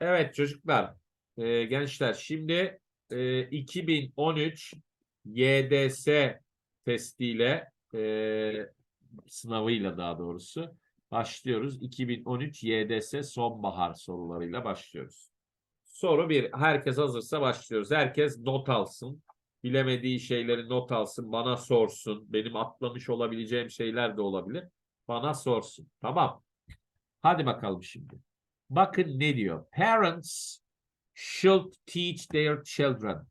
Evet çocuklar, e, gençler şimdi e, 2013 YDS testiyle e, sınavıyla daha doğrusu başlıyoruz. 2013 YDS sonbahar sorularıyla başlıyoruz. Soru bir. Herkes hazırsa başlıyoruz. Herkes not alsın. Bilemediği şeyleri not alsın. Bana sorsun. Benim atlamış olabileceğim şeyler de olabilir. Bana sorsun. Tamam. Hadi bakalım şimdi. Bakın ne diyor? Parents should teach their children.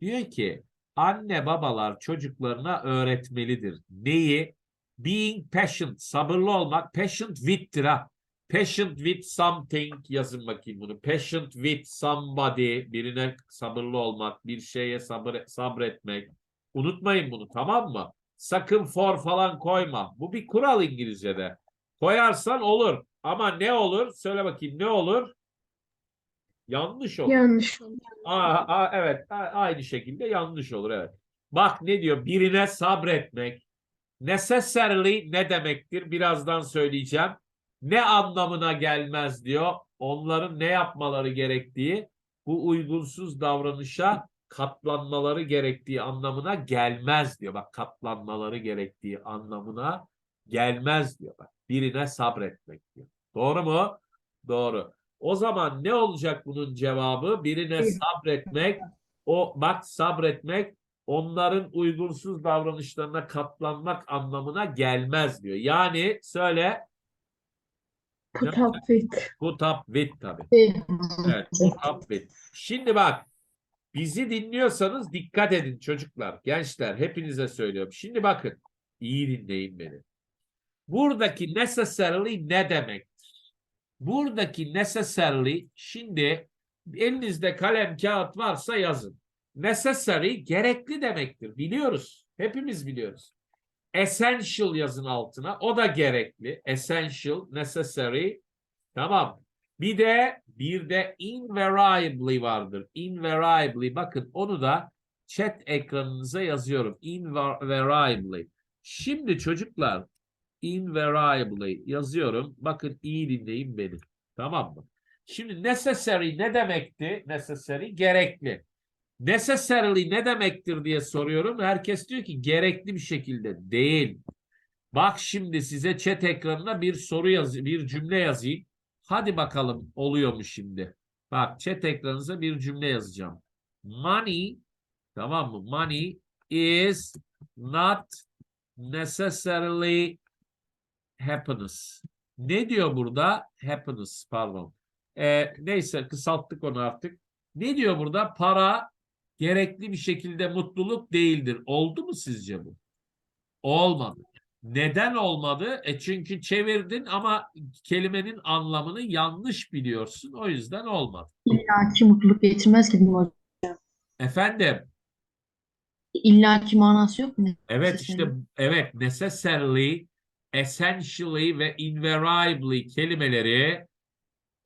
Diyor ki anne babalar çocuklarına öğretmelidir. Neyi? Being patient, sabırlı olmak. Patient with'tir ha. Patient with something yazın bakayım bunu. Patient with somebody, birine sabırlı olmak, bir şeye sabır, sabretmek. Unutmayın bunu tamam mı? Sakın for falan koyma. Bu bir kural İngilizce'de. Koyarsan olur. Ama ne olur? Söyle bakayım ne olur? Yanlış olur. Yanlış. Aa, aa, evet aynı şekilde yanlış olur evet. Bak ne diyor? Birine sabretmek. Necessarily ne demektir? Birazdan söyleyeceğim. Ne anlamına gelmez diyor. Onların ne yapmaları gerektiği bu uygunsuz davranışa katlanmaları gerektiği anlamına gelmez diyor. Bak katlanmaları gerektiği anlamına gelmez diyor. Bak birine sabretmek diyor. Doğru mu? Doğru. O zaman ne olacak bunun cevabı? Birine sabretmek, o bak sabretmek onların uygunsuz davranışlarına katlanmak anlamına gelmez diyor. Yani söyle up with tabii. Evet. With. Şimdi bak bizi dinliyorsanız dikkat edin çocuklar, gençler hepinize söylüyorum. Şimdi bakın iyi dinleyin beni. Buradaki necessarily ne demektir? Buradaki necessarily şimdi elinizde kalem kağıt varsa yazın. Necessary gerekli demektir. Biliyoruz. Hepimiz biliyoruz. Essential yazın altına. O da gerekli. Essential, necessary. Tamam. Bir de bir de invariably vardır. Invariably bakın onu da chat ekranınıza yazıyorum. Invariably. Şimdi çocuklar invariably yazıyorum. Bakın iyi dinleyin beni. Tamam mı? Şimdi necessary ne demekti? Necessary gerekli. Necessarily ne demektir diye soruyorum. Herkes diyor ki gerekli bir şekilde değil. Bak şimdi size chat ekranına bir soru yaz, bir cümle yazayım. Hadi bakalım oluyor mu şimdi? Bak chat ekranınıza bir cümle yazacağım. Money tamam mı? Money is not necessarily happiness. Ne diyor burada? Happiness pardon. Ee, neyse kısalttık onu artık. Ne diyor burada? Para gerekli bir şekilde mutluluk değildir. Oldu mu sizce bu? Olmadı. Neden olmadı? E çünkü çevirdin ama kelimenin anlamını yanlış biliyorsun. O yüzden olmadı. İlla ki mutluluk getirmez ki bu. Efendim, İlla ki manası yok mu? evet işte evet necessarily, essentially ve invariably kelimeleri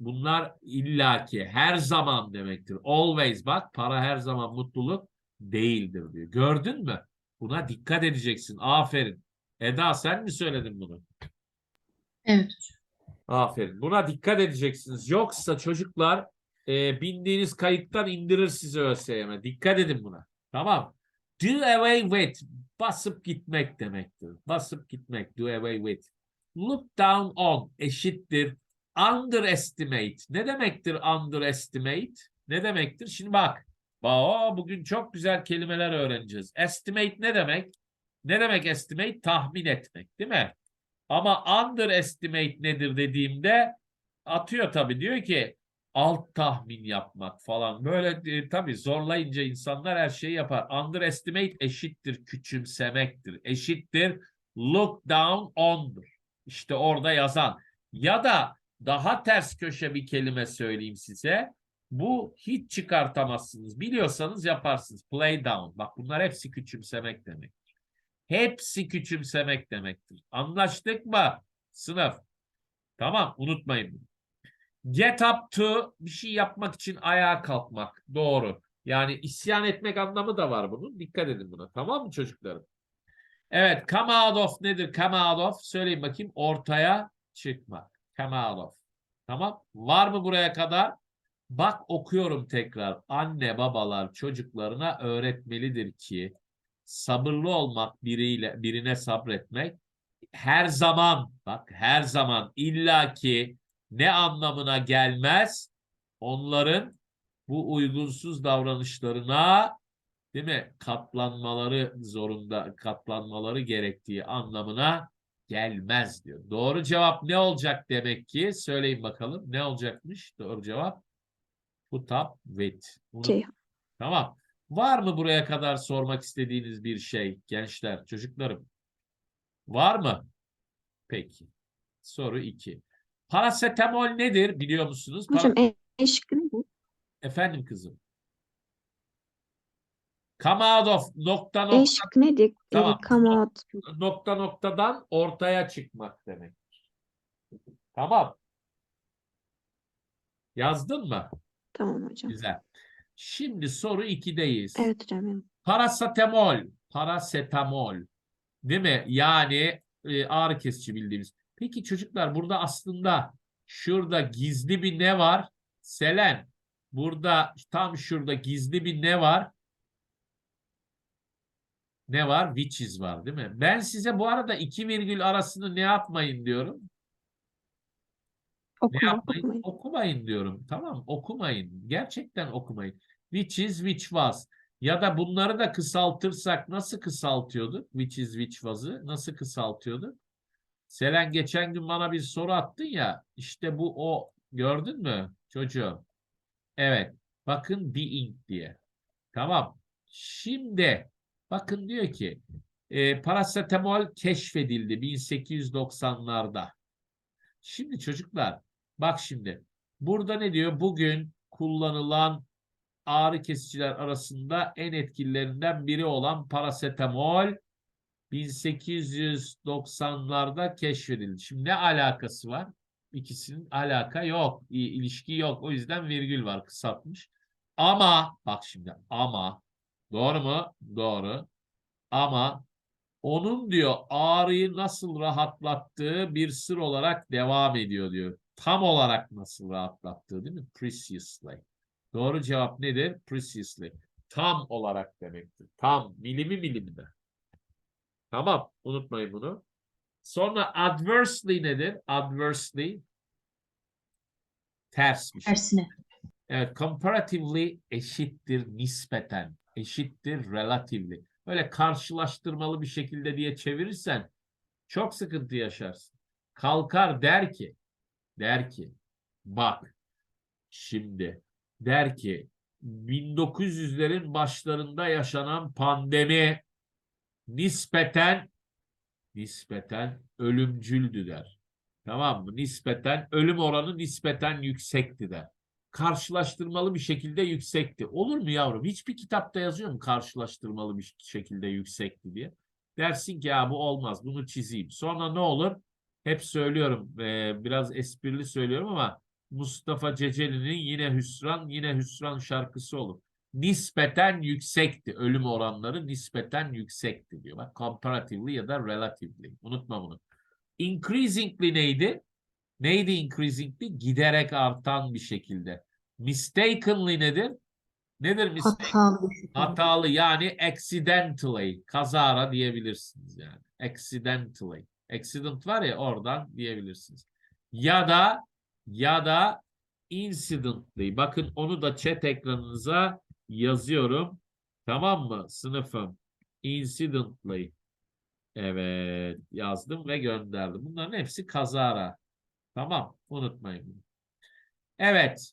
bunlar illaki her zaman demektir. Always bak para her zaman mutluluk değildir diyor. Gördün mü? Buna dikkat edeceksin. Aferin. Eda sen mi söyledin bunu? Evet. Aferin. Buna dikkat edeceksiniz. Yoksa çocuklar e, bindiğiniz kayıktan indirir sizi ÖSYM'e. Dikkat edin buna. Tamam. Do away with. Basıp gitmek demektir. Basıp gitmek. Do away with. Look down on eşittir. Underestimate. Ne demektir underestimate? Ne demektir? Şimdi bak. Aa, bugün çok güzel kelimeler öğreneceğiz. Estimate ne demek? Ne demek estimate? Tahmin etmek değil mi? Ama underestimate nedir dediğimde atıyor tabii diyor ki alt tahmin yapmak falan. Böyle e, tabii zorlayınca insanlar her şeyi yapar. Underestimate eşittir küçümsemektir. Eşittir look down on'dur. İşte orada yazan. Ya da daha ters köşe bir kelime söyleyeyim size. Bu hiç çıkartamazsınız. Biliyorsanız yaparsınız. Play down. Bak bunlar hepsi küçümsemek demek. Hepsi küçümsemek demektir. Anlaştık mı? Sınıf. Tamam unutmayın bunu. Get up to bir şey yapmak için ayağa kalkmak. Doğru. Yani isyan etmek anlamı da var bunun. Dikkat edin buna. Tamam mı çocuklarım? Evet. Come out of nedir? Come out of. Söyleyin bakayım. Ortaya çıkmak. Come out of. Tamam. Var mı buraya kadar? Bak okuyorum tekrar. Anne babalar çocuklarına öğretmelidir ki sabırlı olmak biriyle birine sabretmek her zaman bak her zaman illaki ne anlamına gelmez onların bu uygunsuz davranışlarına değil mi katlanmaları zorunda katlanmaları gerektiği anlamına gelmez diyor. Doğru cevap ne olacak demek ki? Söyleyin bakalım. Ne olacakmış? Doğru cevap with. Bunu- Ceyhan. Tamam. Var mı buraya kadar sormak istediğiniz bir şey gençler, çocuklarım? Var mı? Peki. Soru 2. Parasetamol nedir biliyor musunuz? Hocam Para- E, E şıkkı ne bu? Efendim kızım. Come out of nokta E nokta şıkkı neydi? Tamam. Come out. nokta noktadan ortaya çıkmak demek. Tamam. Yazdın mı? Tamam hocam. Güzel. Şimdi soru 2'deyiz. Evet hocam. Parasetamol. Parasetamol. Değil mi? Yani e, ağrı kesici bildiğimiz. Peki çocuklar burada aslında şurada gizli bir ne var? Selen. Burada tam şurada gizli bir ne var? Ne var? Which is var değil mi? Ben size bu arada iki virgül arasını ne yapmayın diyorum. Ne Okuma, yapmayın? okumayın. Okumayın diyorum. Tamam okumayın. Gerçekten okumayın. Which is which was. Ya da bunları da kısaltırsak nasıl kısaltıyorduk? Which is which was'ı nasıl kısaltıyorduk? Selen geçen gün bana bir soru attın ya. İşte bu o. Gördün mü çocuğum? Evet. Bakın being diye. Tamam. Şimdi bakın diyor ki e, parasetamol keşfedildi 1890'larda. Şimdi çocuklar bak şimdi burada ne diyor? Bugün kullanılan ağrı kesiciler arasında en etkililerinden biri olan parasetamol 1890'larda keşfedildi. Şimdi ne alakası var? İkisinin alaka yok, ilişki yok. O yüzden virgül var kısaltmış. Ama bak şimdi ama doğru mu? Doğru. Ama onun diyor ağrıyı nasıl rahatlattığı bir sır olarak devam ediyor diyor. Tam olarak nasıl rahatlattığı değil mi? Preciously. Doğru cevap nedir? Preciously. Tam olarak demektir. Tam milimi milimde. Tamam. Unutmayın bunu. Sonra adversely nedir? Adversely tersmiş. Tersine. Evet, comparatively eşittir nispeten, eşittir relatively. Böyle karşılaştırmalı bir şekilde diye çevirirsen çok sıkıntı yaşarsın. Kalkar der ki, der ki, bak şimdi der ki 1900'lerin başlarında yaşanan pandemi nispeten nispeten ölümcüldü der. Tamam mı? Nispeten ölüm oranı nispeten yüksekti der karşılaştırmalı bir şekilde yüksekti. Olur mu yavrum? Hiçbir kitapta yazıyor mu karşılaştırmalı bir şekilde yüksekti diye? Dersin ki ya bu olmaz bunu çizeyim. Sonra ne olur? Hep söylüyorum eee, biraz esprili söylüyorum ama Mustafa Ceceli'nin yine hüsran yine hüsran şarkısı olur. Nispeten yüksekti. Ölüm oranları nispeten yüksekti diyor. Bak comparatively ya da relatively. Unutma bunu. Increasingly neydi? Neydi increasingly? Giderek artan bir şekilde. Mistakenly nedir? Nedir mistake? Hatalı. Hatalı yani accidentally. Kazara diyebilirsiniz yani. Accidentally. Accident var ya oradan diyebilirsiniz. Ya da ya da incidentally. Bakın onu da chat ekranınıza yazıyorum. Tamam mı sınıfım? Incidentally. Evet yazdım ve gönderdim. Bunların hepsi kazara. Tamam unutmayın bunu. Evet.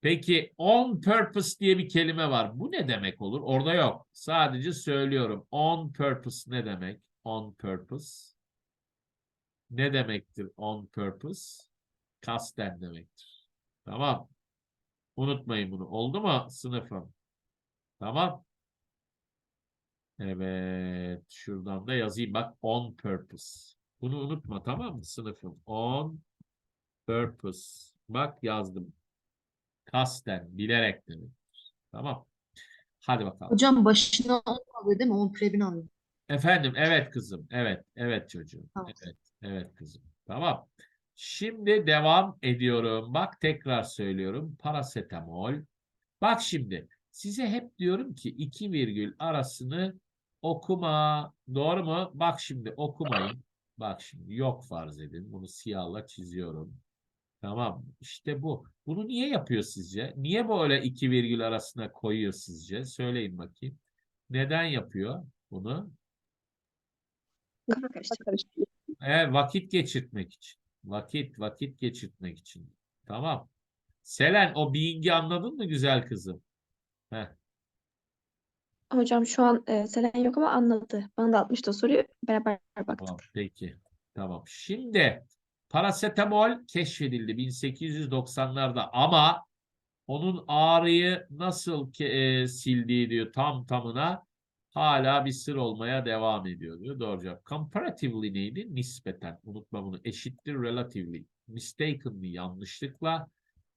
Peki on purpose diye bir kelime var. Bu ne demek olur? Orada yok. Sadece söylüyorum. On purpose ne demek? On purpose. Ne demektir on purpose? Kasten demektir. Tamam. Unutmayın bunu. Oldu mu sınıfım? Tamam. Evet. Şuradan da yazayım. Bak on purpose. Bunu unutma tamam mı sınıfım? On purpose. Bak yazdım. Kasten, bilerek demek. Tamam. Hadi bakalım. Hocam başına on alıyor değil mi? On prebin alıyor. Efendim, evet kızım. Evet, evet çocuğum. Tamam. Evet, evet kızım. Tamam. Şimdi devam ediyorum. Bak tekrar söylüyorum. Parasetamol. Bak şimdi size hep diyorum ki iki virgül arasını okuma. Doğru mu? Bak şimdi okumayın. Bak şimdi yok farz edin. Bunu siyahla çiziyorum. Tamam. İşte bu. Bunu niye yapıyor sizce? Niye böyle iki virgül arasına koyuyor sizce? Söyleyin bakayım. Neden yapıyor bunu? Evet, vakit geçirtmek için. Vakit, vakit geçirtmek için. Tamam. Selen, o being'i anladın mı güzel kızım? Heh. Hocam şu an e, Selen yok ama anladı. Bana da atmıştı o soruyu. Beraber baktık. Tamam, peki. Tamam. Şimdi parasetamol keşfedildi 1890'larda ama onun ağrıyı nasıl e, sildiği diyor tam tamına hala bir sır olmaya devam ediyor diyor. Doğru cevap. Comparatively neydi? Nispeten. Unutma bunu. Eşittir relatively. Mistakenly yanlışlıkla.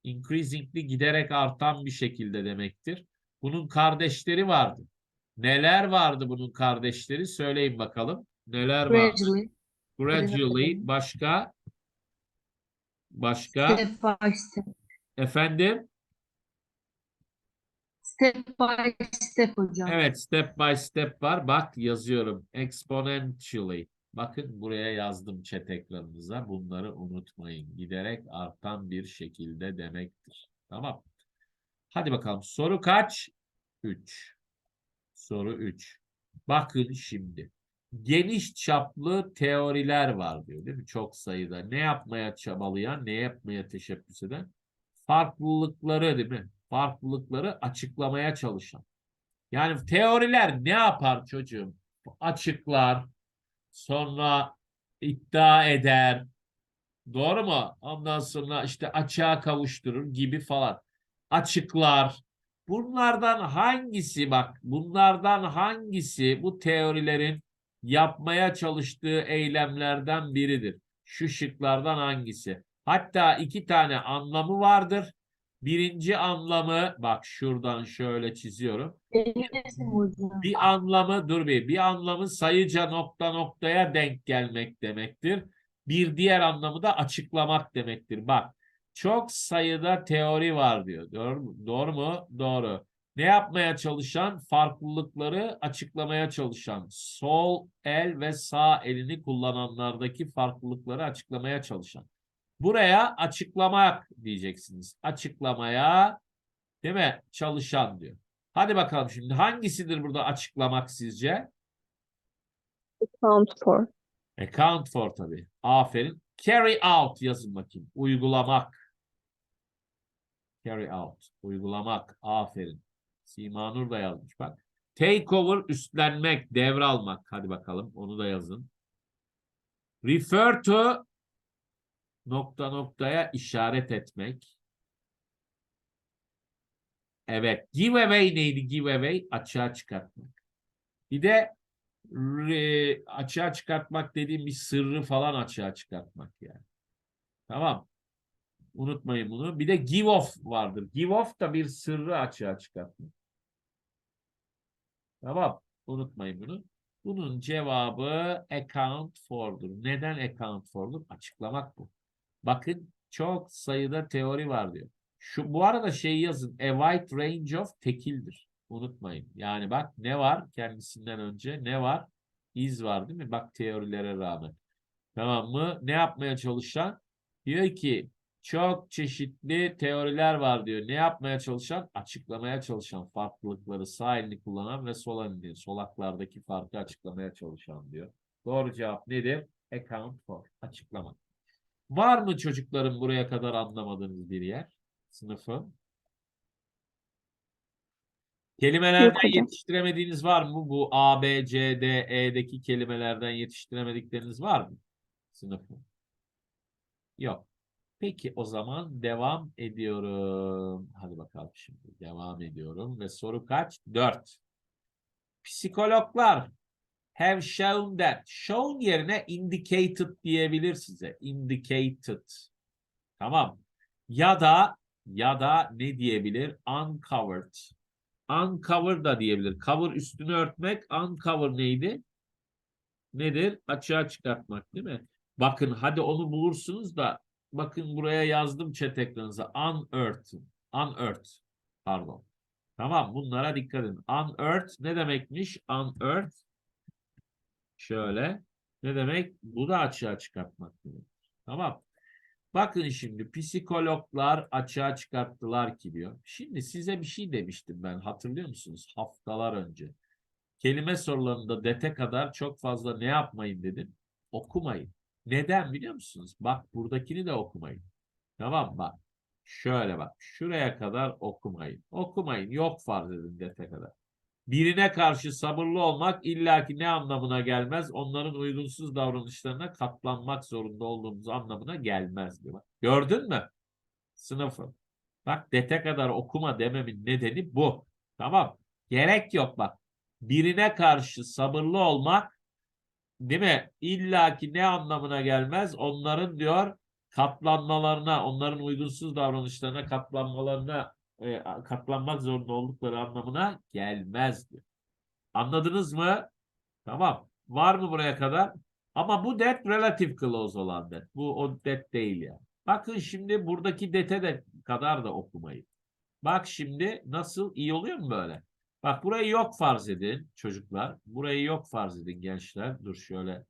Increasingly giderek artan bir şekilde demektir. Bunun kardeşleri vardı. Neler vardı bunun kardeşleri? Söyleyin bakalım. Neler? Gradually, Gradually başka? Başka? Step by step. efendim? Step by step hocam. evet step by step var. Bak yazıyorum. Exponentially. Bakın buraya yazdım chat ekranınıza. Bunları unutmayın. Giderek artan bir şekilde demektir. Tamam hadi bakalım soru kaç 3 soru 3 bakın şimdi geniş çaplı teoriler var diyor değil mi? Çok sayıda. Ne yapmaya çabalayan, ne yapmaya teşebbüs eden? Farklılıkları değil mi? Farklılıkları açıklamaya çalışan. Yani teoriler ne yapar çocuğum? Açıklar, sonra iddia eder. Doğru mu? Ondan sonra işte açığa kavuşturur gibi falan. Açıklar. Bunlardan hangisi bak, bunlardan hangisi bu teorilerin yapmaya çalıştığı eylemlerden biridir. Şu şıklardan hangisi? Hatta iki tane anlamı vardır. Birinci anlamı bak şuradan şöyle çiziyorum. Bir anlamı dur bir bir anlamı sayıca nokta noktaya denk gelmek demektir. Bir diğer anlamı da açıklamak demektir. Bak çok sayıda teori var diyor. Doğru, mu? doğru mu? Doğru. Ne yapmaya çalışan? Farklılıkları açıklamaya çalışan. Sol el ve sağ elini kullananlardaki farklılıkları açıklamaya çalışan. Buraya açıklamak diyeceksiniz. Açıklamaya değil mi? Çalışan diyor. Hadi bakalım şimdi hangisidir burada açıklamak sizce? Count for. Account for tabii. Aferin. Carry out yazın bakayım. Uygulamak. Carry out. Uygulamak. Aferin. Sima Nur da yazmış bak. Take over üstlenmek, devralmak. Hadi bakalım onu da yazın. Refer to nokta noktaya işaret etmek. Evet. Give away neydi? Give away açığa çıkartmak. Bir de re- açığa çıkartmak dediğim bir sırrı falan açığa çıkartmak yani. Tamam. Unutmayın bunu. Bir de give off vardır. Give off da bir sırrı açığa çıkartmak. Tamam. Unutmayın bunu. Bunun cevabı account for'dur. Neden account for'dur? Açıklamak bu. Bakın çok sayıda teori var diyor. Şu bu arada şey yazın. A wide range of tekildir. Unutmayın. Yani bak ne var kendisinden önce ne var? İz var değil mi? Bak teorilere rağmen. Tamam mı? Ne yapmaya çalışan? Diyor ki çok çeşitli teoriler var diyor. Ne yapmaya çalışan? Açıklamaya çalışan farklılıkları sağ elini kullanan ve sol elini solaklardaki farkı açıklamaya çalışan diyor. Doğru cevap nedir? Account for. Açıklama. Var mı çocukların buraya kadar anlamadığınız bir yer? Sınıfı. Kelimelerden yetiştiremediğiniz var mı? Bu A, B, C, D, E'deki kelimelerden yetiştiremedikleriniz var mı? Sınıfı. Yok. Peki o zaman devam ediyorum. Hadi bakalım şimdi. Devam ediyorum. Ve soru kaç? 4. Psikologlar have shown that. Shown yerine indicated diyebilir size. Indicated. Tamam. Ya da ya da ne diyebilir? Uncovered. Uncover da diyebilir. Cover üstünü örtmek. Uncover neydi? Nedir? Açığa çıkartmak değil mi? Bakın hadi onu bulursunuz da bakın buraya yazdım chat ekranınıza. Unearth. Unearth. Pardon. Tamam bunlara dikkat edin. Unearth ne demekmiş? Unearth. Şöyle. Ne demek? Bu da açığa çıkartmak demek. Tamam. Bakın şimdi psikologlar açığa çıkarttılar ki diyor. Şimdi size bir şey demiştim ben hatırlıyor musunuz? Haftalar önce. Kelime sorularında dete kadar çok fazla ne yapmayın dedim. Okumayın. Neden biliyor musunuz? Bak buradakini de okumayın. Tamam bak. Şöyle bak. Şuraya kadar okumayın. Okumayın. Yok farz edin dete kadar. Birine karşı sabırlı olmak illaki ne anlamına gelmez? Onların uygunsuz davranışlarına katlanmak zorunda olduğumuz anlamına gelmez diyor. Gördün mü? Sınıfı. Bak dete kadar okuma dememin nedeni bu. Tamam. Gerek yok bak. Birine karşı sabırlı olmak değil mi? İllaki ne anlamına gelmez? Onların diyor katlanmalarına, onların uygunsuz davranışlarına katlanmalarına e, katlanmak zorunda oldukları anlamına gelmez diyor. Anladınız mı? Tamam. Var mı buraya kadar? Ama bu det relative clause olan det. Bu o det değil yani. Bakın şimdi buradaki dete de kadar da okumayın. Bak şimdi nasıl iyi oluyor mu böyle? Bak burayı yok farz edin çocuklar. Burayı yok farz edin gençler. Dur şöyle.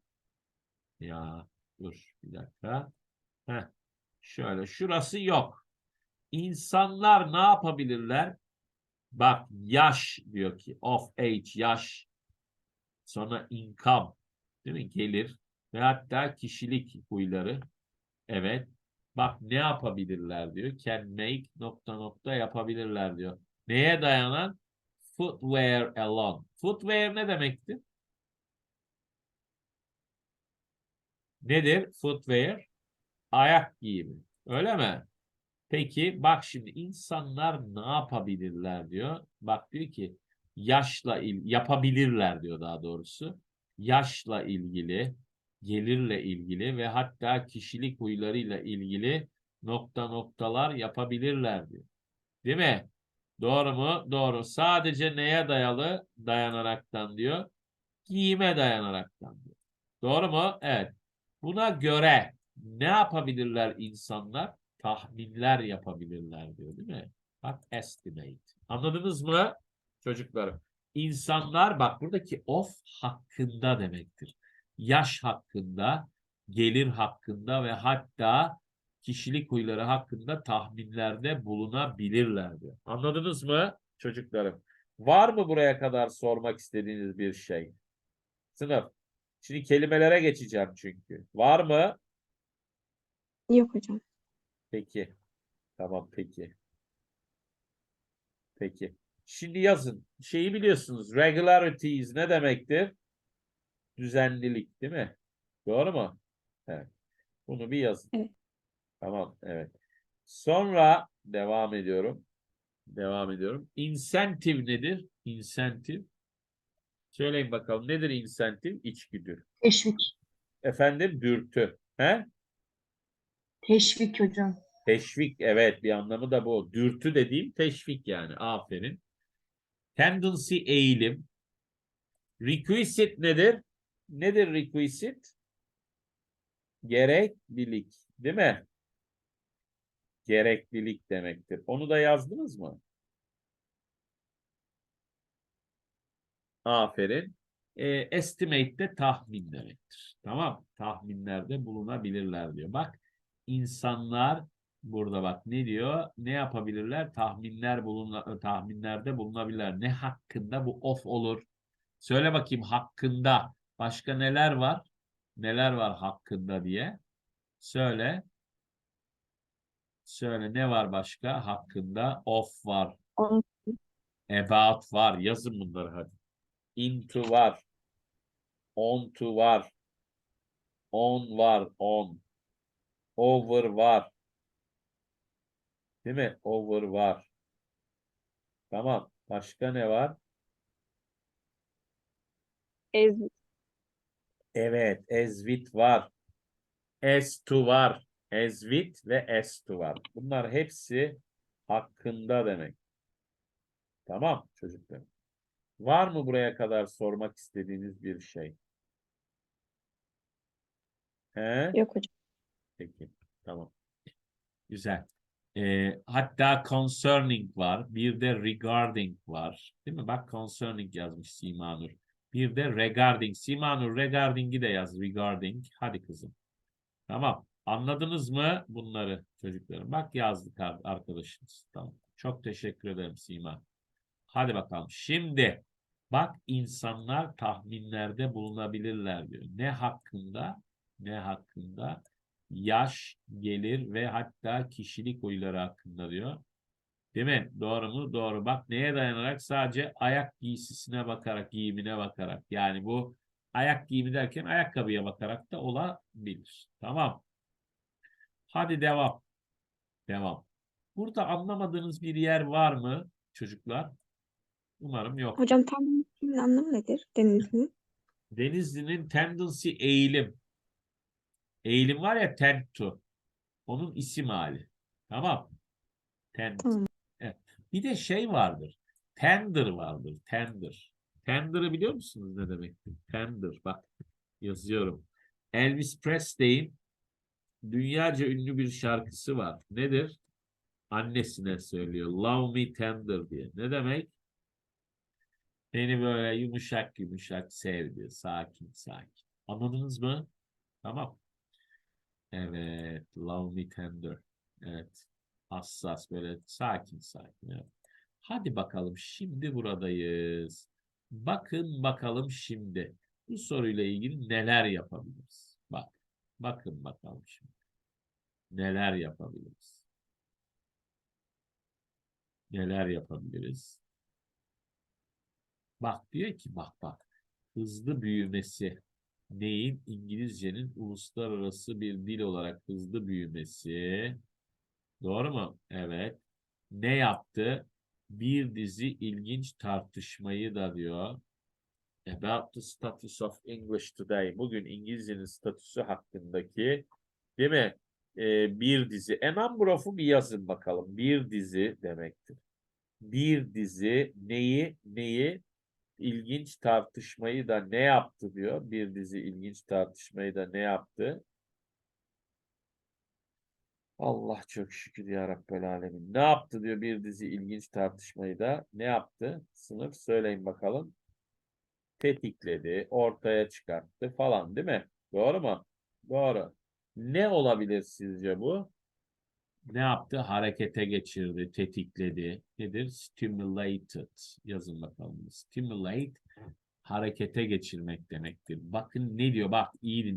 Ya dur bir dakika. Heh. Şöyle şurası yok. İnsanlar ne yapabilirler? Bak yaş diyor ki of age yaş. Sonra income değil mi? Gelir ve hatta kişilik huyları. Evet. Bak ne yapabilirler diyor. Can make nokta nokta yapabilirler diyor. Neye dayanan? Footwear alone. Footwear ne demekti? Nedir footwear? Ayak giyimi. Öyle mi? Peki bak şimdi insanlar ne yapabilirler diyor. Bak diyor ki yaşla il yapabilirler diyor daha doğrusu. Yaşla ilgili, gelirle ilgili ve hatta kişilik huylarıyla ilgili nokta noktalar yapabilirler diyor. Değil mi? Doğru mu? Doğru. Sadece neye dayalı? Dayanaraktan diyor. Giyime dayanaraktan diyor. Doğru mu? Evet. Buna göre ne yapabilirler insanlar? Tahminler yapabilirler diyor değil mi? Bak estimate. Anladınız mı çocuklarım? İnsanlar bak buradaki of hakkında demektir. Yaş hakkında, gelir hakkında ve hatta kişilik huyları hakkında tahminlerde bulunabilirler diyor. Anladınız mı çocuklarım? Var mı buraya kadar sormak istediğiniz bir şey? Sınıf. Şimdi kelimelere geçeceğim çünkü. Var mı? Yok hocam. Peki. Tamam peki. Peki. Şimdi yazın. Şeyi biliyorsunuz. Regularities ne demektir? Düzenlilik değil mi? Doğru mu? Evet. Bunu bir yazın. Evet. Tamam. Evet. Sonra devam ediyorum. Devam ediyorum. Incentive nedir? Incentive. Söyleyin bakalım. Nedir incentive? İçgüdü. Teşvik. Efendim dürtü. He? Teşvik hocam. Teşvik evet bir anlamı da bu. Dürtü dediğim teşvik yani. Aferin. Tendency eğilim. Requisite nedir? Nedir requisite? Gereklilik. Değil mi? Gereklilik demektir. Onu da yazdınız mı? Aferin. E, estimate de tahmin demektir. Tamam. Tahminlerde bulunabilirler diyor. Bak insanlar burada bak ne diyor? Ne yapabilirler? Tahminler bulun tahminlerde bulunabilirler. Ne hakkında bu of olur? Söyle bakayım hakkında. Başka neler var? Neler var hakkında diye. Söyle. Söyle ne var başka? Hakkında of var. On, About var. Yazın bunları hadi. Into var. On to var. On var. On. Over var. Değil mi? Over var. Tamam. Başka ne var? ez, Evet. With var. As to var. As with ve as to var. Bunlar hepsi hakkında demek. Tamam çocuklar. Var mı buraya kadar sormak istediğiniz bir şey? He? yok hocam. Peki. Tamam. Güzel. Ee, hatta concerning var. Bir de regarding var. Değil mi? Bak concerning yazmış Simanur. Bir de regarding. Simanur regarding'i de yaz. Regarding. Hadi kızım. Tamam. Anladınız mı bunları çocuklarım? Bak yazdık ar- arkadaşınız. Tamam. Çok teşekkür ederim Sima. Hadi bakalım. Şimdi bak insanlar tahminlerde bulunabilirler diyor. Ne hakkında? Ne hakkında? Yaş, gelir ve hatta kişilik huyları hakkında diyor. Değil mi? Doğru mu? Doğru. Bak neye dayanarak? Sadece ayak giysisine bakarak, giyimine bakarak. Yani bu ayak giyimi derken ayakkabıya bakarak da olabilir. Tamam. Hadi devam. Devam. Burada anlamadığınız bir yer var mı çocuklar? Umarım yok. Hocam kimin anlamı nedir? Denizli. Denizli'nin tendency eğilim. Eğilim var ya tend to. Onun isim hali. Tamam. Tend. Tamam. Evet. Bir de şey vardır. Tender vardır. Tender. Tender'ı biliyor musunuz ne demektir? Tender. Bak yazıyorum. Elvis Presley'in dünyaca ünlü bir şarkısı var. Nedir? Annesine söylüyor. Love me tender diye. Ne demek? Beni böyle yumuşak yumuşak sev diyor. Sakin sakin. Anladınız mı? Tamam. Evet. Love me tender. Evet. Hassas böyle sakin sakin. Evet. Hadi bakalım şimdi buradayız. Bakın bakalım şimdi. Bu soruyla ilgili neler yapabiliriz? Bak. Bakın bakalım şimdi. Neler yapabiliriz? Neler yapabiliriz? Bak diyor ki bak bak. Hızlı büyümesi. Neyin? İngilizcenin uluslararası bir dil olarak hızlı büyümesi. Doğru mu? Evet. Ne yaptı? Bir dizi ilginç tartışmayı da diyor. About the status of English today. Bugün İngilizcenin statüsü hakkındaki değil mi? Ee, bir dizi. A number of'u bir yazın bakalım. Bir dizi demektir. Bir dizi neyi neyi ilginç tartışmayı da ne yaptı diyor. Bir dizi ilginç tartışmayı da ne yaptı? Allah çok şükür ya Rabbel Alemin. Ne yaptı diyor bir dizi ilginç tartışmayı da ne yaptı? Sınıf söyleyin bakalım. Tetikledi, ortaya çıkarttı falan değil mi? Doğru mu? Doğru. Ne olabilir sizce bu? Ne yaptı? Harekete geçirdi, tetikledi. Nedir? Stimulated. Yazın bakalım. Stimulate harekete geçirmek demektir. Bakın ne diyor? Bak iyi dinle.